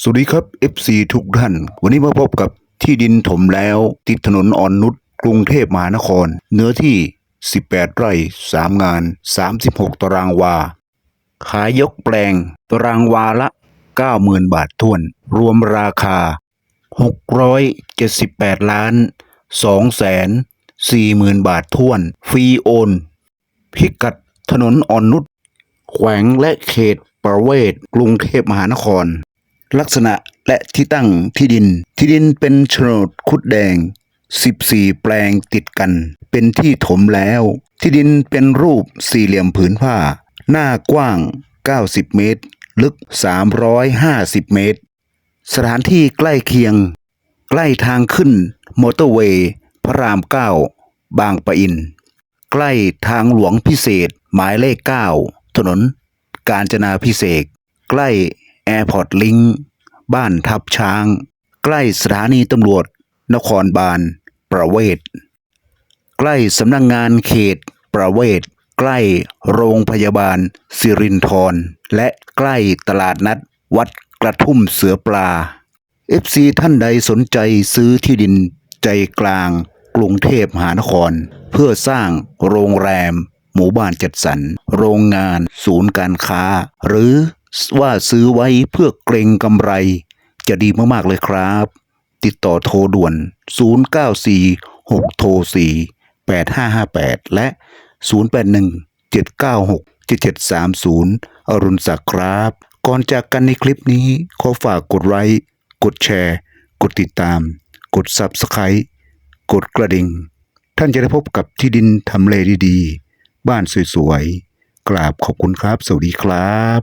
สวัสดีครับ FC ทุกท่าน วันนี้มาพบกับที่ดินถมแล้ว ติดถนนอ่อนนุชกรุงเทพมหานคร เนื้อที่ 18 ไร่ 3 งาน 36 ตารางวา ขายยกแปลง ตารางวาละ 90,000 บาททวน รวมราคา 678 ล้าน2แสน40,000 บาททวน ฟรีโอน พิกัดถนนอ่อนนุชแขวงและเขตประเวศกรุงเทพมหานคร ลักษณะและที่ตั้งที่ดิน ที่ดินเป็นโฉนดคุดแดง 14 แปลงติดกัน เป็นที่ถมแล้ว ที่ดินเป็นรูปสี่เหลี่ยมผืนผ้า หน้ากว้าง 90 เมตร ลึก 350 เมตร สถานที่ใกล้เคียง ใกล้ทางขึ้น มอเตอร์เวย์ พระราม 9 บางปะอิน ใกล้ทางหลวงพิเศษ หมายเลข 9 ถนน กาญจนาพิเศษ ใกล้ แอร์พอร์ตลิงบ้านทับช้าง ใกล้สถานีตำรวจ นครบาล ประเวศ ใกล้สำนักงงานเขต ประเวศ ใกล้โรงพยาบาล สิรินธร และใกล้ตลาดนัด วัดกระทุ่มเสือปลา FC ท่านใดสนใจซื้อที่ดินใจกลาง กรุงเทพมหานคร เพื่อสร้างโรงแรม หมู่บ้านจัดสรร โรงงาน ศูนย์การค้า หรือ ว่าซื้อไว้เพื่อเกรงกำไร จะดีมากๆเลยครับ ติดต่อโทรด่วน 094 6โทร4 8558 และ 081 796 7730 อรุณศักดิ์ครับ ก่อนจากกันในคลิปนี้ ขอฝากกดไลค์กดแชร์ กดติดตาม กด Subscribe กดกระดิ่ง ท่านจะได้พบกับที่ดินทำเลดีๆ บ้านสวยๆ กราบขอบคุณครับ สวัสดีครับ